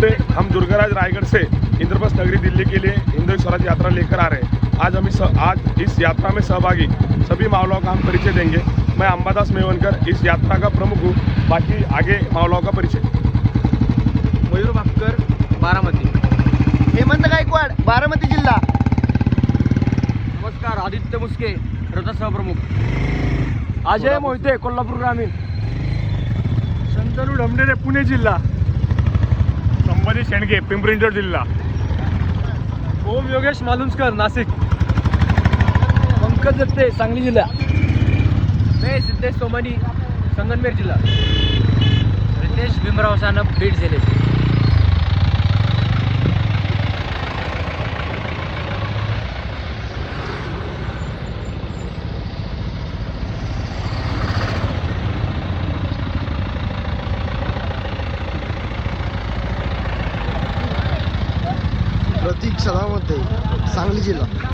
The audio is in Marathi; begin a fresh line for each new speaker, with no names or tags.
नमस्ते. हम दुर्गाराज रायगढ़ से इंद्रप्रस्थ नगरी दिल्ली के लिए हिंदू स्वराज यात्रा लेकर आ रहे हैं। आज हम इस आज इस यात्रा में सहभागी सभी मावलों का हम परिचय देंगे। मैं अंबादास मेवनकर इस यात्रा का प्रमुख हूँ। बाकी आगे मावलों का परिचय।
मयूर भापकर बारामती।
हेमंत गायकवाड बारामती जिल्हा।
नमस्कार आदित्य मुस्के रथसह प्रमुख। अजय मोहिते कोल्हापूर ग्रामीण।
शंतनू ढमडेरे पुणे जिल्हा। संभाजी शेंडगे पिंपरी चिंचवड जिल्हा.
ओम योगेश मालुंसकर नाशिक. पंकज दत्ते सांगली जिल्हा. मैं सिद्धेश सोमानी संगनमेर जिल्हा. रितेश भीमराव सानप बीड जिल्हे
प्रतीक सदावते सांगली जिल्हा.